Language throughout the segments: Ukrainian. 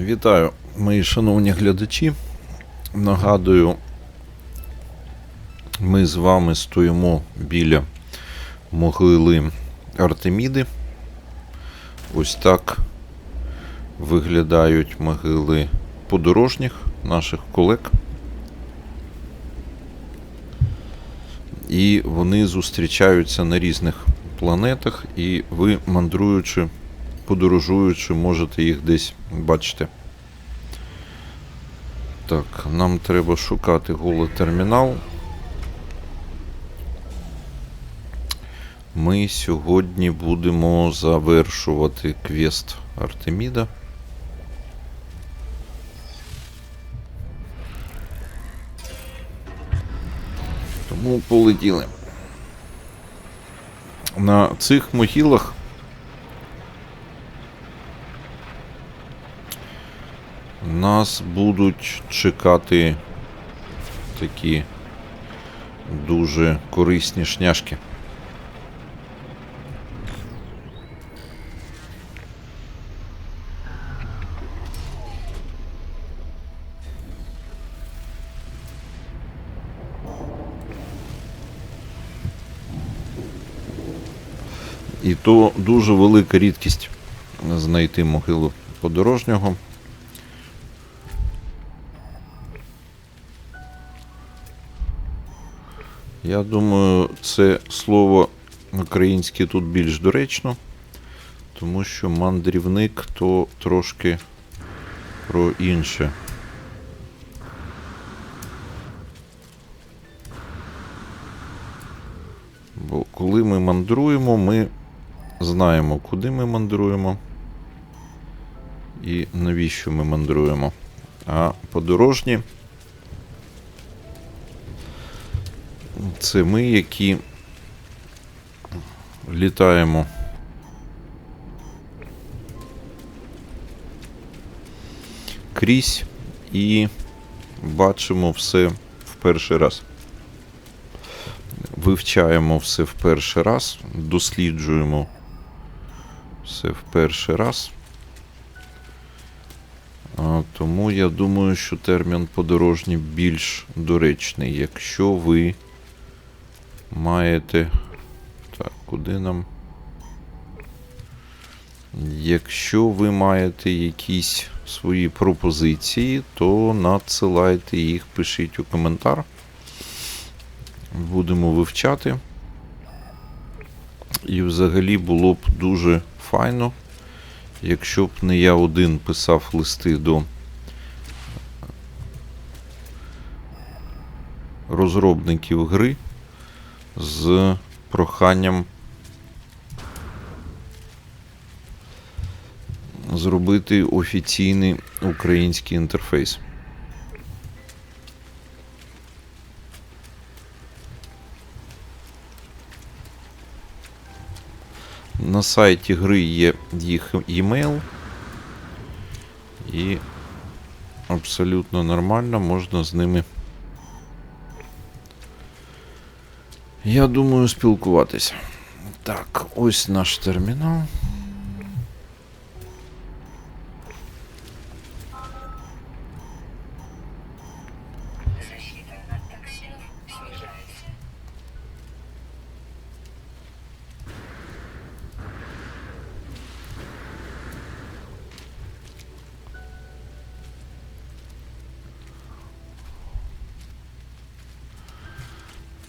Вітаю, мої шановні глядачі. Нагадую, ми з вами стоїмо біля могили Артеміди. Ось так виглядають могили подорожніх наших колег. І вони зустрічаються на різних планетах, і ви, мандруючи, подорожуючи, можете їх десь бачити. Так, нам треба шукати голотермінал. Ми сьогодні будемо завершувати квест Артеміда. Тому полетіли. На цих могилах нас будуть чекати такі дуже корисні шняшки. І то дуже велика рідкість знайти могилу подорожнього. Я думаю, це слово українське тут більш доречно, тому що мандрівник то трошки про інше. Бо коли ми мандруємо, ми знаємо, куди ми мандруємо і навіщо ми мандруємо. А подорожні це ми, які літаємо. Крізь і бачимо все в перший раз. Вивчаємо все в перший раз, досліджуємо все в перший раз. А, Тому я думаю, що термін подорожній більш доречний. Якщо ви маєте. Так, куди нам? Якщо ви маєте якісь свої пропозиції, то надсилайте їх, пишіть у коментар. Будемо вивчати. І взагалі було б дуже файно, якщо б не я один писав листи до розробників гри з проханням зробити офіційний український інтерфейс. На сайті гри є їх e-mail. І абсолютно нормально можна з ними. Я думаю, спілкуватися. Так, ось наш термінал.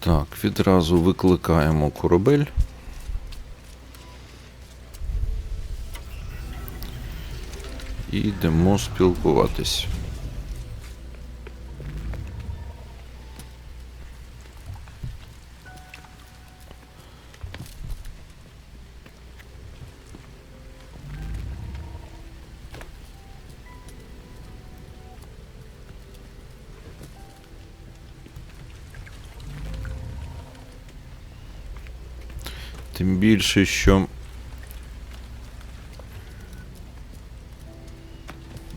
Так, відразу викликаємо корабель. І йдемо спілкуватись. Більше, що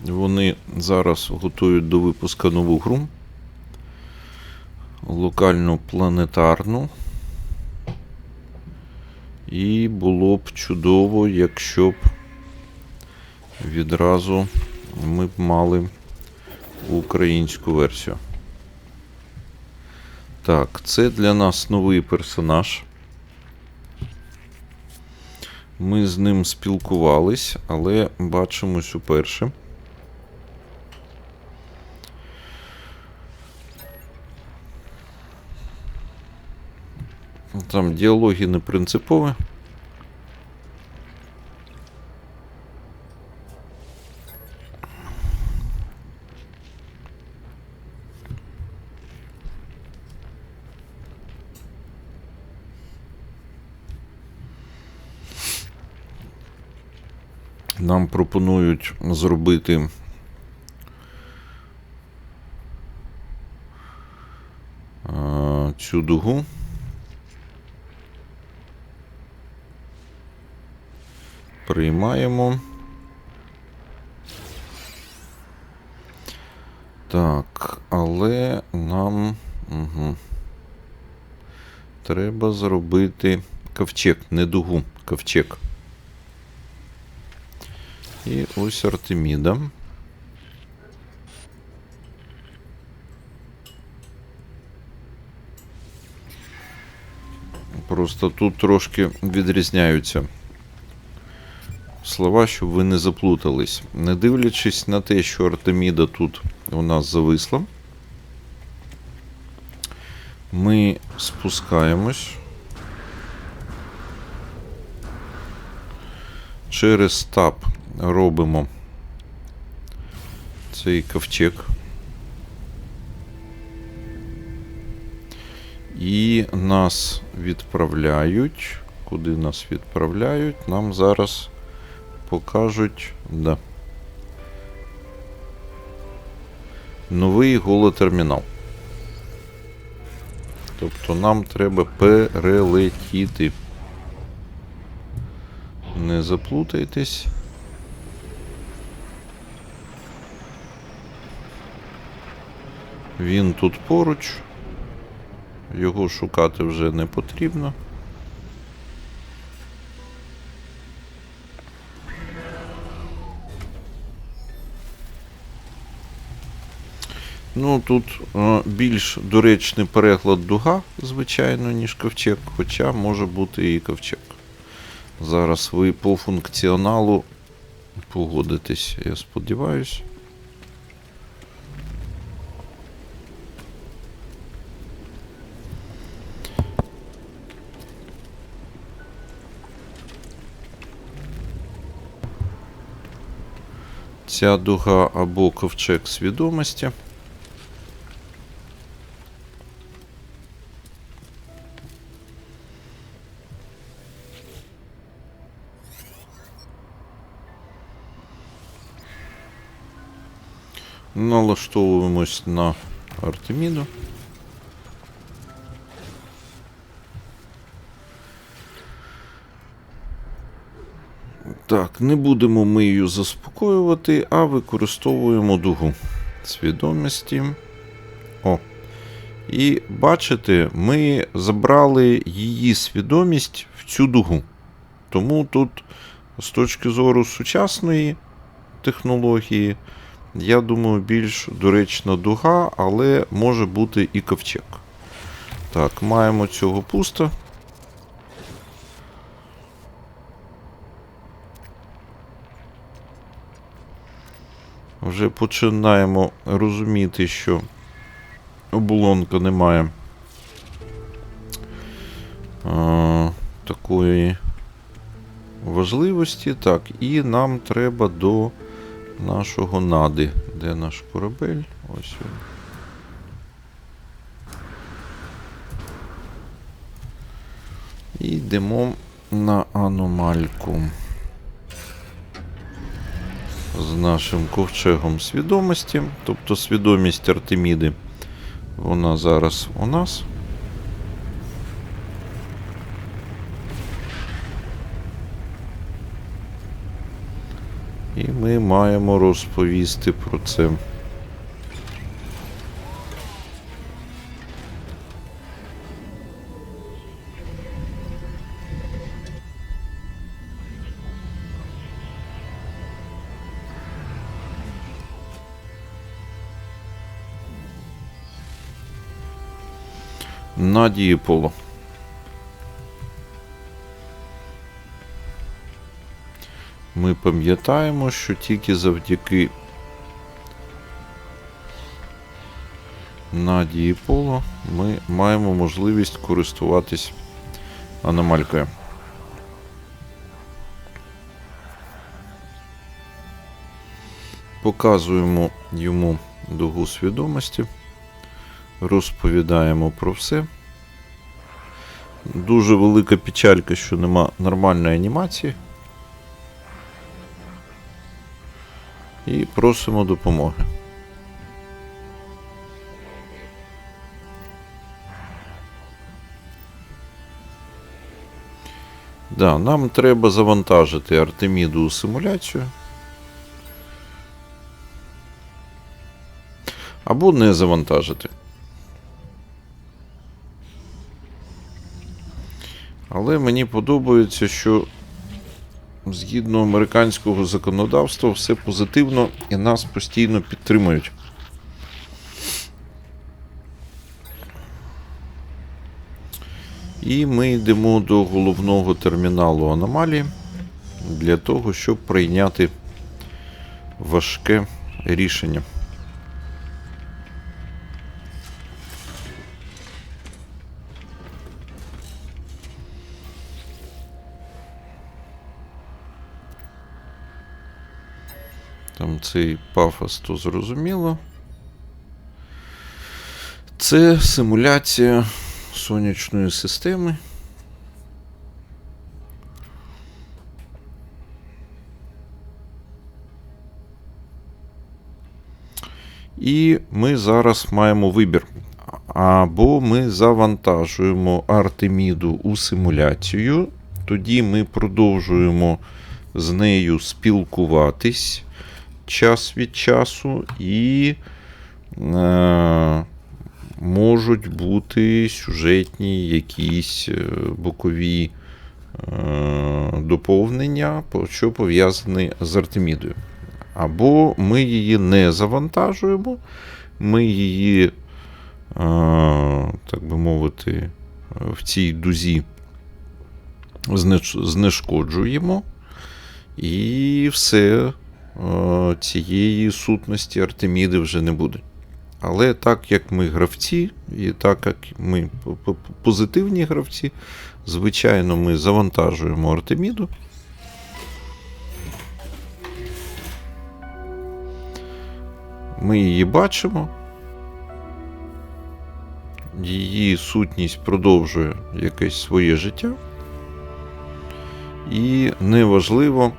вони зараз готують до випуска нову гру. Локальну планетарну. І було б чудово, якщо б відразу ми б мали українську версію. Так, це для нас новий персонаж. Ми з ним спілкувались, але бачимось уперше. Там діалоги не принципові. Нам пропонують зробити цю дугу. Приймаємо. Так, але нам. Угу. Треба зробити ковчег, не дугу, ковчег. І ось Артеміда. Просто тут трошки відрізняються слова, щоб ви не заплутались. Не дивлячись на те, що Артеміда тут у нас зависла, ми спускаємось. Через таб робимо цей ковчег. І нас відправляють. Куди нас відправляють? Нам зараз покажуть. Да. Новий голотермінал. Тобто нам треба перелетіти. Не заплутайтесь. Він тут поруч. Його шукати вже не потрібно. Ну, тут е, більш доречний переклад дуга, звичайно, ніж ковчег, хоча може бути і ковчег. Зараз ви по функціоналу погодитесь, я сподіваюся. Ця дуга або ковчег свідомості. Налаштовуємось на Артеміду. Так, не будемо ми її заспокоювати, а використовуємо дугу свідомості. О. І бачите, ми забрали її свідомість в цю дугу. Тому тут, з точки зору сучасної технології, я думаю, більш доречна дуга, але може бути і ковчег. Так, маємо цього пусто. Вже починаємо розуміти, що оболонка не має а, такої важливості. Так, і нам треба до нашого нади. Де наш корабель? Ось він. І йдемо на аномальку з нашим ковчегом свідомості. Тобто свідомість Артеміди. Вона зараз у нас. І ми маємо розповісти про це. На дієполо. Ми пам'ятаємо, що тільки завдяки на дієполо ми маємо можливість користуватись аномалькою. Показуємо йому дугу свідомості, розповідаємо про все. Дуже велика печалька, що нема нормальної анімації. І просимо допомоги. Да, нам треба завантажити Артеміду у симуляцію. Або не завантажити. Але мені подобається, що згідно американського законодавства все позитивно і нас постійно підтримують. І ми йдемо до головного терміналу аномалії для того, щоб прийняти важке рішення. Цей пафос, то зрозуміло. Це симуляція сонячної системи. І ми зараз маємо вибір. Або ми завантажуємо Артеміду у симуляцію, тоді ми продовжуємо з нею спілкуватись час від часу і е, можуть бути сюжетні якісь е, бокові е, доповнення, що пов'язані з Артемідою. Або ми її не завантажуємо, ми її, е, так би мовити, в цій дузі знешкоджуємо. І все е, цієї сутності Артеміди вже не буде. Але так як ми гравці, і так як ми позитивні гравці, звичайно, ми завантажуємо Артеміду. Ми її бачимо. Її сутність продовжує якесь своє життя. І неважливо,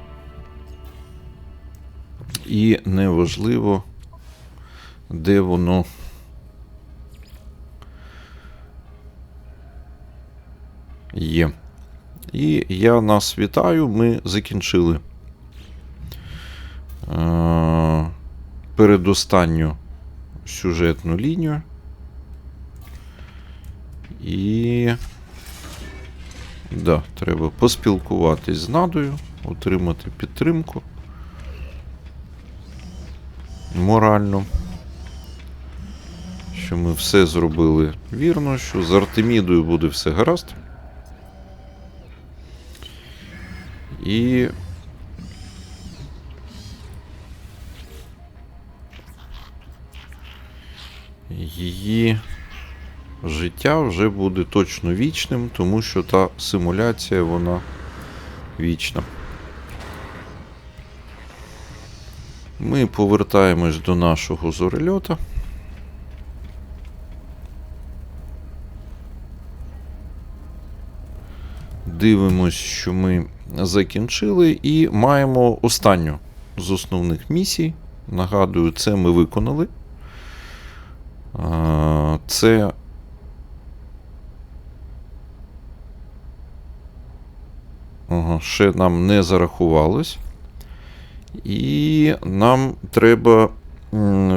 і неважливо, де воно. Є. І я нас вітаю. Ми закінчили е- передостанню сюжетну лінію. І. Да, треба поспілкуватись з Надою, отримати підтримку. Морально. Що ми все зробили вірно, що з Артемідою буде все гаразд. І. Її життя вже буде точно вічним, тому що та симуляція, вона вічна. Ми повертаємось до нашого зорельота. Дивимось, що ми закінчили, і маємо останню з основних місій. Нагадую, це ми виконали. Це ще нам не зарахувалось. І нам треба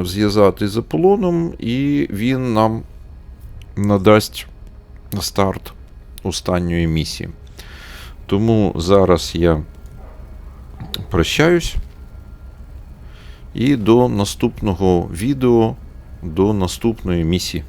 зв'язати з Аполлоном, і він нам надасть старт останньої місії. Тому зараз я прощаюсь. І до наступного відео, до наступної місії.